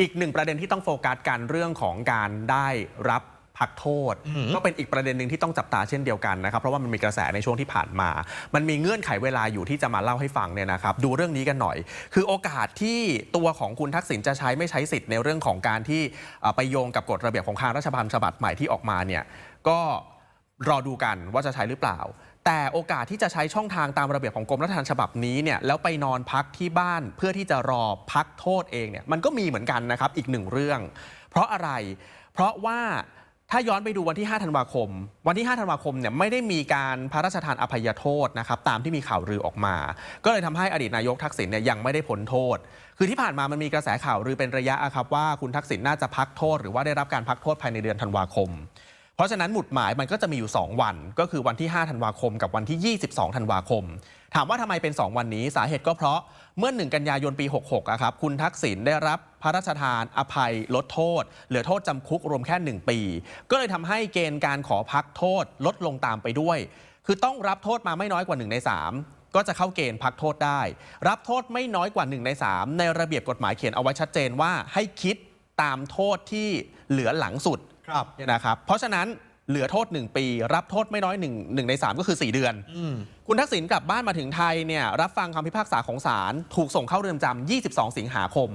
อีกหนึ่งประเด็นที่ต้องโฟกัสกันเรื่องของการได้รับพักโทษอืมก็เป็นอีกประเด็นหนึ่งที่ต้องจับตาเช่นเดียวกันนะครับ เพราะว่ามันมีกระแสในช่วงที่ผ่านมา มันมีเงื่อนไขเวลาอยู่ที่จะมาเล่าให้ฟังเนี่ยนะครับ ดูเรื่องนี้กันหน่อย คือโอกาสที่ตัวของคุณทักษิณจะใช้ไม่ใช้สิทธิ์ในเรื่องของการที่เอ่อไปโยงกับกฎระเบียบของทางรัฐบาลฉบับใหม่ที่ออกมาเนี่ยก็รอดูกันว่าจะใช้หรือเปล่า แต่โอกาสที่จะใช้ช่องทางตามระเบียบของกรมรัฐธรรมนูญฉบับนี้เนี่ยแล้วไปนอนพักที่บ้านเพื่อที่จะรอพักโทษเองเนี่ยมันก็มีเหมือนกันนะครับอีกหนึ่งเรื่อง เพราะอะไร เพราะว่าถ้าย้อนไปดูวันที่ 5 ธันวาคม วันที่ 5 ธันวาคมเนี่ยไม่ได้มีการพระราชทานอภัยโทษนะครับตามที่มีข่าวลือออกมา ก็เลยทำให้อดีตนายกทักษิณเนี่ยยังไม่ได้พ้นโทษ คือที่ผ่านมามันมีกระแสข่าวลือเป็นระยะอะครับว่าคุณทักษิณน่าจะพักโทษ หรือว่าได้รับการพักโทษภายในเดือนธันวาคม เพราะฉะนั้นหมุดหมายมันก็จะมีอยู่ 2 วัน ก็คือวันที่ 5 ธันวาคม กับวันที่ 22 ธันวาคม ถามว่าทำไมเป็น 2 วันนี้สาเหตุก็เพราะเมื่อ 1 กันยายนปี 66อะครับคุณทักษิณได้รับพระราชทานอภัยลดโทษ เหลือโทษจำคุกรวมแค่ 1 ปี ก็เลยทำให้เกณฑ์การขอพักโทษลดลงตามไปด้วย คือต้องรับโทษมาไม่น้อยกว่า 1 ใน 3ก็จะเข้าเกณฑ์พักโทษได้ รับโทษไม่น้อยกว่า 1 ใน 3 ในระเบียบกฎหมายเขียนเอาไว้ชัดเจนว่าให้คิดตามโทษที่เหลือหลังสุด ครับ เนี่ยนะครับ เพราะฉะนั้นเหลือโทษ 1 ปี รับโทษไม่น้อย1 1ใน 3 ก็คือ 4 เดือน อืม คุณทักษิณกลับบ้านมาถึงไทยเนี่ยรับฟังคำพิพากษาของศาลถูกส่งเข้าเรือนจำ 22 สิงหาคม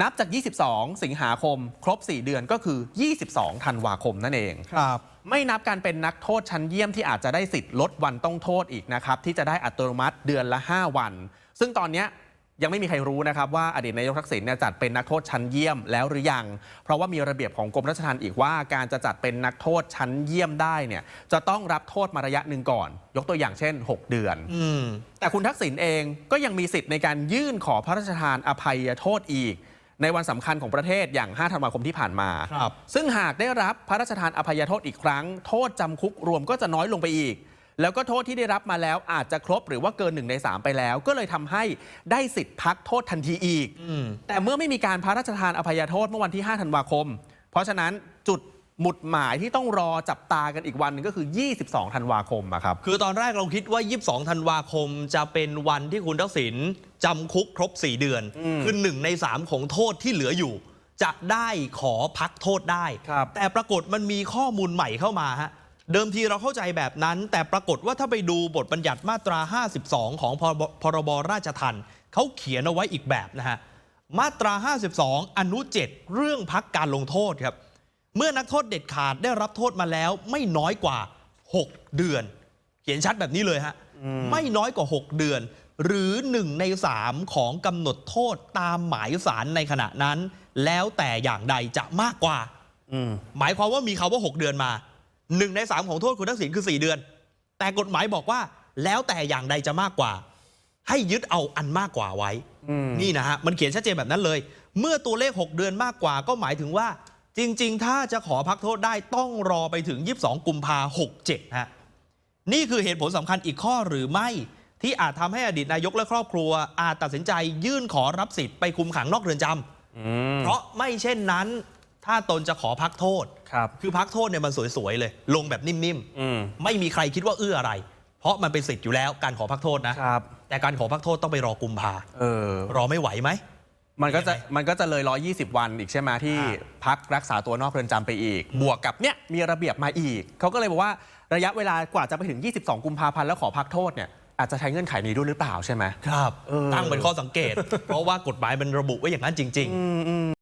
นับจาก 22 สิงหาคม ครบ 4 เดือนก็คือ 22 ธันวาคมนั่นเอง ครับ ไม่นับการเป็นนักโทษชั้นเยี่ยมที่อาจจะได้สิทธิ์ลดวันต้องโทษอีกนะครับ ที่จะได้อัตโนมัติเดือนละ 5 วัน ซึ่งตอนเนี้ย ยังไม่มีใครรู้นะครับว่าอดีตนายกทักษิณเนี่ยจัดเป็นนักโทษชั้นเยี่ยมแล้วหรือยัง เพราะว่ามีระเบียบของกรมราชทัณฑ์อีกว่าการจะจัดเป็นนักโทษชั้นเยี่ยมได้เนี่ยจะต้องรับโทษมาระยะหนึ่งก่อน ยกตัวอย่างเช่น 6 เดือนอืมแต่คุณทักษิณเองก็ยังมีสิทธิ์ในการยื่นขอพระราชทานอภัยโทษอีก ในวันสำคัญของประเทศอย่าง 5 ธันวาคมที่ผ่านมาครับซึ่งหากได้รับพระราชทานอภัยโทษอีกครั้ง โทษจำคุกรวมก็จะน้อยลงไปอีก แล้วก็โทษที่ได้รับมาแล้วอาจจะครบหรือว่าเกิน1ใน3ไปแล้ว ก็เลยทำให้ได้สิทธิ์พักโทษทันทีอีก อืม แต่เมื่อไม่มีการพระราชทานอภัยโทษเมื่อวันที่ 5 ธันวาคม เพราะฉะนั้นจุดหมุดหมายที่ต้องรอจับตากันอีกวันหนึงก็คือ 22 ธันวาคมอะครับ คือตอนแรกเราคิดว่า 22 ธันวาคมจะเป็นวันที่คุณทักษิณจำคุกครบ 4 เดือน อืมคือหนึ่งใน 3 ของโทษที่เหลืออยู่ จะได้ขอพักโทษได้ ครับ แต่ปรากฏมันมีข้อมูลใหม่เข้ามาฮะ เดิมทีเราเข้าใจแบบนั้น แต่ปรากฏว่าถ้าไปดูบทบัญญัติมาตรา 52 ของพรบพรบราชทัณฑ์เขาเขียนเอาไว้อีกแบบนะฮะ มาตรา 52 อนุ 7 เรื่องพักการลงโทษครับ เมื่อนักโทษเด็ดขาดได้รับโทษมาแล้วไม่น้อยกว่า 6 เดือน เขียนชัดแบบนี้เลยฮะ ไม่น้อยกว่า 6 เดือน หรือ 1 ใน 3 ของกำหนดโทษตามหมายสารในขณะนั้น แล้วแต่อย่างใดจะมากกว่าอืมหมายความว่ามีคาว่า 6 เดือนมา 1ใน3ของโทษคุณทักษิณคือ 4 เดือน แต่กฎหมายบอกว่าแล้วแต่อย่างใดจะมากกว่า ให้ยึดเอาอันมากกว่าไว้อืมนี่นะฮะ มันเขียนชัดเจนแบบนั้นเลย เมื่อตัวเลข 6 เดือนมากกว่าก็หมายถึงว่า จริง ๆ ถ้าจะขอพักโทษได้ต้องรอไปถึง 22 กุมภา67ฮะนี่คือเหตุผลสำคัญอีกข้อหรือไม่ที่อาจทำให้อดีตนายกและครอบครัว อาจตัดสินใจยื่นขอรับสิทธิ์ไปคุมขังนอกเรือนจำอืมเพราะไม่เช่นนั้น ถ้าตนจะขอพักโทษ ครับ คือพักโทษเนี่ยมันสวย ๆ เลย ลงแบบนิ่ม อืม ๆ ไม่มีใครคิดว่าเอื้ออะไร เพราะมันเป็นสิทธิ์อยู่แล้วการขอพักโทษนะ ครับ แต่การขอพักโทษต้องไปรอกุมภาเออ รอไม่ไหวไหม มันก็จะยังไงมันก็จะเลย 120 วันอีกใช่ไหมที่อ่า พักรักษาตัวนอกเรือนจำไปอีก บวกกับเนี่ยมีระเบียบมาอีก เขาก็เลยบอกว่าระยะเวลากว่าจะไปถึง 22 กุมภาพันธ์แล้วขอพักโทษเนี่ยอาจจะใช้เงื่อนไขนี้ด้วยหรือเปล่าใช่ไหม ครับ เออ ตั้งเป็นข้อสังเกต เพราะว่ากฎหมายมันระบุไว้อย่างนั้นจริง ๆ